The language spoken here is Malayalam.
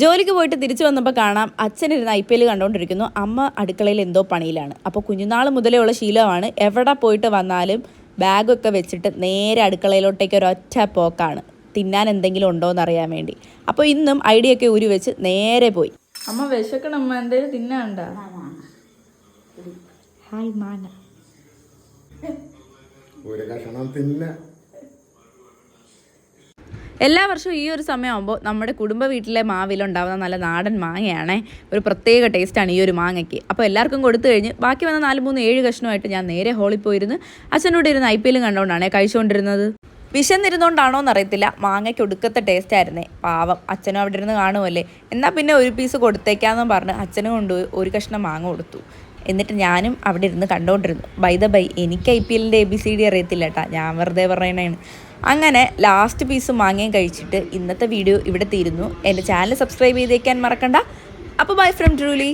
ജോലിക്ക് പോയിട്ട് തിരിച്ചു വന്നപ്പോൾ കാണാം അച്ഛനിരുന്ന് ഐ പി എൽ കണ്ടുകൊണ്ടിരിക്കുന്നു അമ്മ അടുക്കളയിൽ എന്തോ പണിയിലാണ്. അപ്പോൾ കുഞ്ഞുനാൾ മുതലേ ഉള്ള ശീലമാണ്. എവിടെ പോയിട്ട് വന്നാലും ബാഗൊക്കെ വെച്ചിട്ട് നേരെ അടുക്കളയിലോട്ടേക്ക് ഒരൊറ്റ പോക്കാണ്. തിന്നാൻ എന്തെങ്കിലും ഉണ്ടോ എന്ന് അറിയാൻ വേണ്ടി. അപ്പോൾ ഇന്നും ഐഡിയ ഒക്കെ ഉരി വെച്ച് നേരെ പോയി. അമ്മ വിശക്കണം അമ്മ എന്തേലും തിന്നാണ്ട ഹായ് മാന. ഒരു കഷണം തിന്നെ. എല്ലാ വർഷവും ഈ ഒരു സമയമാകുമ്പോൾ നമ്മുടെ കുടുംബ വീട്ടിലെ മാവിലുണ്ടാവുന്ന നല്ല നാടൻ മാങ്ങയാണേ. ഒരു പ്രത്യേക ടേസ്റ്റാണ് ഈ ഒരു മാങ്ങയ്ക്ക്. അപ്പോൾ എല്ലാവർക്കും കൊടുത്തു കഴിഞ്ഞ് ബാക്കി വന്ന നാല് മൂന്ന് ഏഴ് കഷ്ണമായിട്ട് ഞാൻ നേരെ ഹോളിൽ പോയിരുന്നു. അച്ഛനോട് ഇരുന്ന് ഐ പി എല്ലും കണ്ടുകൊണ്ടാണേ കഴിച്ചുകൊണ്ടിരുന്നത് വിശന്നിരുന്നോണ്ടാണോ എന്നറിയത്തില്ല മാങ്ങയ്ക്ക് ഒടുക്കത്തെ ടേസ്റ്റ് ആയിരുന്നേ. പാവം അച്ഛനും അവിടെ ഇരുന്ന് കാണുമല്ലേ എന്നാൽ പിന്നെ ഒരു പീസ് കൊടുത്തേക്കാന്നും പറഞ്ഞ് അച്ഛനും കൊണ്ടുപോയി ഒരു കഷ്ണം മാങ്ങ കൊടുത്തു. എന്നിട്ട് ഞാനും അവിടെ ഇരുന്ന് കണ്ടുകൊണ്ടിരുന്നു ബൈ ദ ബൈ എനിക്ക് ഐ പി എല്ലിന്റെ എ ബി സി ഡി അറിയത്തില്ല കേട്ടാ ഞാൻ വെറുതെ പറയണേണ്. അങ്ങനെ ലാസ്റ്റ് പീസ് മാങ്ങയും കഴിച്ചിട്ട് ഇന്നത്തെ വീഡിയോ ഇവിടെ തീരുന്നു. എന്റെ ചാനൽ സബ്സ്ക്രൈബ് ചെയ്തേക്കാൻ മറക്കണ്ട. അപ്പോൾ ബൈ ഫ്രം ട്രൂലി